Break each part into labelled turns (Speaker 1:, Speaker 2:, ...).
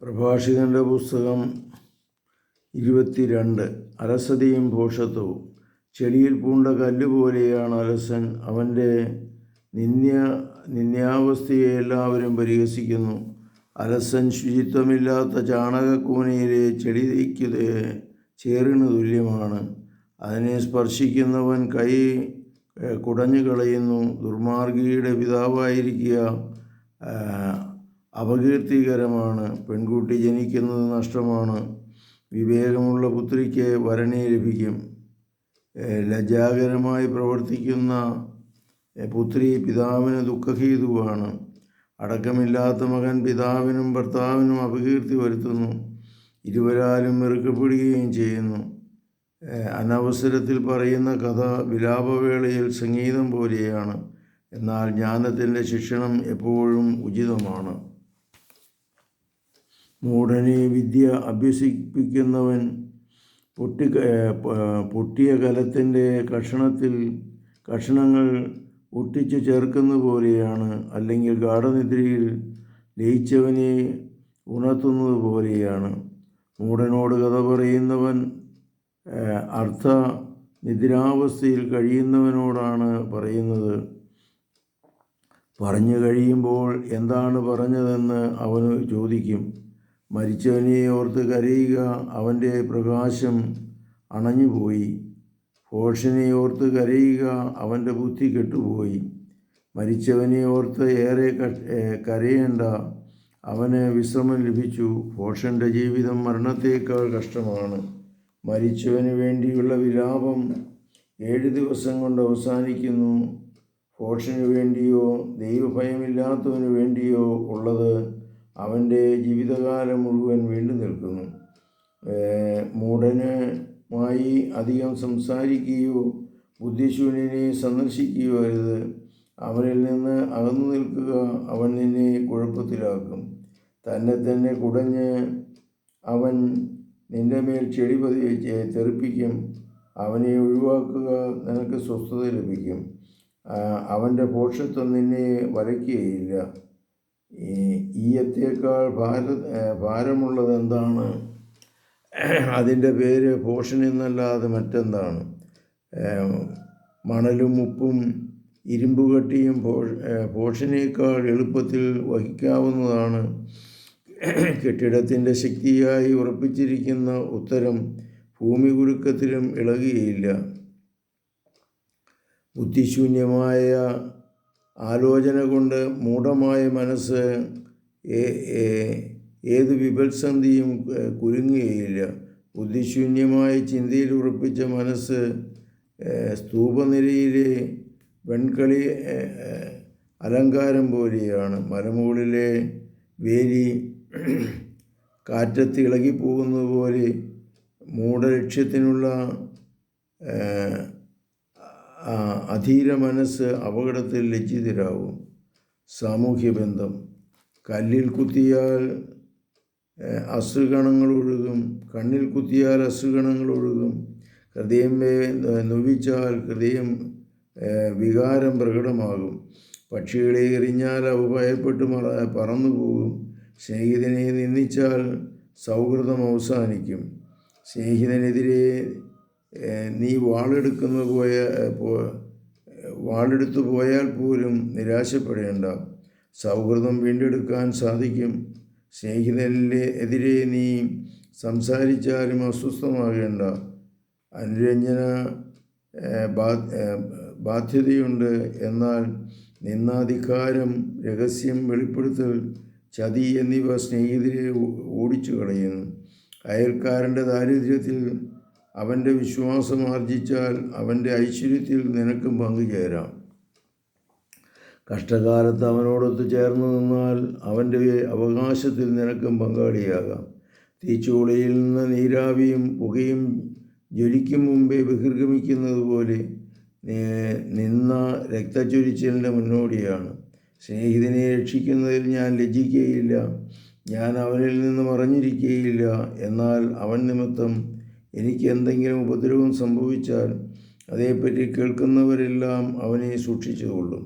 Speaker 1: പ്രഭാഷികന്റെ പുസ്തകം ഇരുപത്തിരണ്ട്. അലസതയും ഭോഷത്വവും. ചെടിയിൽ പൂണ്ട കല്ല് പോലെയാണ് അലസൻ. അവന്റെ നിന്യ നിന്യാവസ്ഥയെ എല്ലാവരും പരിഹസിക്കുന്നു. അലസൻ ശുചിത്വമില്ലാത്ത ചാണകക്കൂനയിലെ ചെടിക്ക് ചേറിന് തുല്യമാണ്. അതിനെ സ്പർശിക്കുന്നവൻ കൈ കുടഞ്ഞു കളയുന്നു. ദുർമാർഗിയുടെ പിതാവായിരിക്കുക അപകീർത്തികരമാണ്. പെൺകുട്ടി ജനിക്കുന്നത് നഷ്ടമാണ്. വിവേകമുള്ള പുത്രിക്ക് വരനെ ലഭിക്കും. ലജ്ജാകരമായി പ്രവർത്തിക്കുന്ന പുത്രി പിതാവിന് ദുഃഖഹേതുവാണ്. അടക്കമില്ലാത്ത മകൻ പിതാവിനും ഭർത്താവിനും അപകീർത്തി വരുത്തുന്നു. ഇരുവരാലും വെറുക്കപ്പെടുകയും ചെയ്യുന്നു. അനവസരത്തിൽ പറയുന്ന കഥ വിലാപവേളയിൽ സംഗീതം പോലെയാണ്. എന്നാൽ ജ്ഞാനത്തിന്റെ ശിക്ഷണം എപ്പോഴും ഉചിതമാണ്. മൂഢനെ വിദ്യ അഭ്യസിപ്പിക്കുന്നവൻ പൊട്ടി പൊട്ടിയ കലത്തിന്റെ കഷണത്തിൽ കഷണങ്ങൾ ഒട്ടിച്ചു ചേർക്കുന്ന പോലെയാണ് അല്ലെങ്കിൽ ഗാഠനിദ്രയിൽ ലയിച്ചവനെ ഉണർത്തുന്നത് പോലെയാണ്. മൂടനോട് കഥ പറയുന്നവൻ അർത്ഥ നിദ്രാവസ്ഥയിൽ കഴിയുന്നവനോടാണ് പറയുന്നത്. പറഞ്ഞു കഴിയുമ്പോൾ എന്താണ് പറഞ്ഞതെന്ന് അവന് ചോദിക്കും. മരിച്ചവനെ ഓർത്ത് കരയുക അവന്റെ പ്രകാശം അണഞ്ഞുപോയി. ഭോഷനെ ഓർത്ത് കരയുക അവന്റെ ബുദ്ധി കെട്ടുപോയി. മരിച്ചവനെ ഓർത്ത് ഏറെ കരയേണ്ട അവന് വിശ്രമം ലഭിച്ചു. ഭോഷന്റെ ജീവിതം മരണത്തേക്കാൾ കഷ്ടമാണ്. മരിച്ചവന് വേണ്ടിയുള്ള വിലാപം ഏഴ് ദിവസം കൊണ്ട് അവസാനിക്കുന്നു. ഭോഷന് വേണ്ടിയോ ദൈവഭയമില്ലാത്തവന് വേണ്ടിയോ ഉള്ളത് അവന്റെ ജീവിതകാലം മുഴുവൻ വീണ്ടു നിൽക്കുന്നു. മൂടനുമായി അധികം സംസാരിക്കുകയോ ബുദ്ധിശൂന്യനെ സന്ദർശിക്കുകയോ അരുത്. അവനിൽ നിന്ന് അകന്നു നിൽക്കുക അവൻ നിന്നെ കുഴപ്പത്തിലാക്കും. തന്നെ തന്നെ കുടഞ്ഞ് അവൻ നിന്റെ മേൽ ചെടി പതിവെച്ച് തെറിപ്പിക്കും. അവനെ ഒഴിവാക്കുക നിനക്ക് സ്വസ്ഥത ലഭിക്കും. അവന്റെ പോഷത്വം നിന്നെ വരയ്ക്കുകയില്ല. ഈയത്തേക്കാൾ ഭാര ഭാരമുള്ളത് എന്താണ്? അതിന്റെ പേര് പോഷൻ എന്നല്ലാതെ മറ്റെന്താണ്? മണലും ഉപ്പും ഇരുമ്പുകട്ടിയും പോഷ പോഷനേക്കാൾ എളുപ്പത്തിൽ വഹിക്കാവുന്നതാണ്. കെട്ടിടത്തിന്റെ ശക്തിയായി ഉറപ്പിച്ചിരിക്കുന്ന ഉത്തരം ഭൂമി കുരുക്കത്തിലും ഇളകുകയില്ല. ബുദ്ധിശൂന്യമായ ആലോചന കൊണ്ട് മൂഢമായ മനസ്സ് ഏത് വിഭത്സന്ധിയും കുരുങ്ങുകയില്ല ബുദ്ധിശൂന്യമായ ചിന്തയിൽ ഉറപ്പിച്ച മനസ്സ് സ്തൂപനിരയിലെ വെൺകളി അലങ്കാരം പോലെയാണ്. മലമുകളിലെ വേലി കാറ്റത്ത് ഇളകിപ്പോകുന്നത് പോലെ മൂഢലക്ഷ്യത്തിനുള്ള അധീര മനസ്സ് അപകടത്തിൽ ലജ്ജിതരാകും. സാമൂഹ്യ ബന്ധം. കല്ലിൽ കുത്തിയാൽ അസുഗണങ്ങൾ ഒഴുകും. കണ്ണിൽ കുത്തിയാൽ അസുഗണങ്ങൾ ഒഴുകും. ഹൃദയം നൊവിച്ചാൽ ഹൃദയം വികാരം പ്രകടമാകും. പക്ഷികളെ എറിഞ്ഞാൽ അവ ഭയപ്പെട്ട് മറ പറന്നു പോകും. സ്നേഹിതനെ നിന്ദിച്ചാൽ സൗഹൃദം അവസാനിക്കും. സ്നേഹിതനെതിരെ നീ വാളെടുക്കുന്ന പോയ വാളെടുത്തു പോയാൽ പോലും നിരാശപ്പെടേണ്ട. സൗഹൃദം വീണ്ടെടുക്കാൻ സാധിക്കും. സ്നേഹിതനിലെ എതിരെ നീ സംസാരിച്ചാലും അസ്വസ്ഥമാകേണ്ട. അനുരഞ്ജന ബാധ്യതയുണ്ട്. എന്നാൽ നിന്നാധികാരം രഹസ്യം വെളിപ്പെടുത്തൽ ചതി എന്നിവ സ്നേഹിതരെ ഓടിച്ചു കളയുന്നു അയൽക്കാരന്റെ ദാരിദ്ര്യത്തിൽ അവന്റെ വിശ്വാസം ആർജിച്ചാൽ അവന്റെ ഐശ്വര്യത്തിൽ നിനക്കും പങ്കുചേരാം കഷ്ടകാലത്ത് അവനോടൊത്ത് ചേർന്ന് നിന്നാൽ അവന്റെ അവകാശത്തിൽ നിനക്കും പങ്കാളിയാകാം. തീച്ചുളിയിൽ നിന്ന് നീരാവിയും പുകയും ജ്വലിക്കും മുമ്പേ ബഹിർഗമിക്കുന്നത് പോലെ നിന്ന രക്തച്ചൊരിച്ചിലിന്റെ മുന്നോടിയാണ്. സ്നേഹിതനെ രക്ഷിക്കുന്നതിൽ ഞാൻ ലജ്ജിക്കുകയില്ല. ഞാൻ അവനിൽ നിന്ന് മറഞ്ഞിരിക്കുകയില്ല. എന്നാൽ അവൻ നിമിത്തം എനിക്ക് എന്തെങ്കിലും ഉപദ്രവം സംഭവിച്ചാൽ അതേപ്പറ്റി കേൾക്കുന്നവരെല്ലാം അവനെ സൂക്ഷിച്ചുകൊള്ളും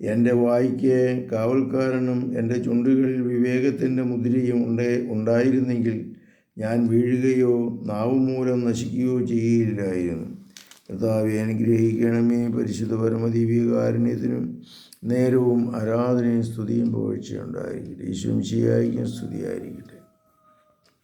Speaker 1: എന്റെ വായിക്ക് കാവൽക്കാരനും എന്റെ ചുണ്ടുകളിൽ വിവേകത്തിന്റെ മുദ്രയും ഉണ്ടേ ഉണ്ടായിരുന്നെങ്കിൽ ഞാൻ വീഴുകയോ നാവ് മൂലം നശിക്കുകയോ ചെയ്യുകയില്ലായിരുന്നു കർത്താവെ അനുഗ്രഹിക്കണമേ പരിശുദ്ധ പരമദിവ്യകാരുണ്യത്തിനും നേരവും ആരാധനയും സ്തുതിയും പുകഴ്ചയുണ്ടായിരിക്കട്ടെ ഈശ്വംശിയായിരിക്കും സ്തുതിയായിരിക്കട്ടെ.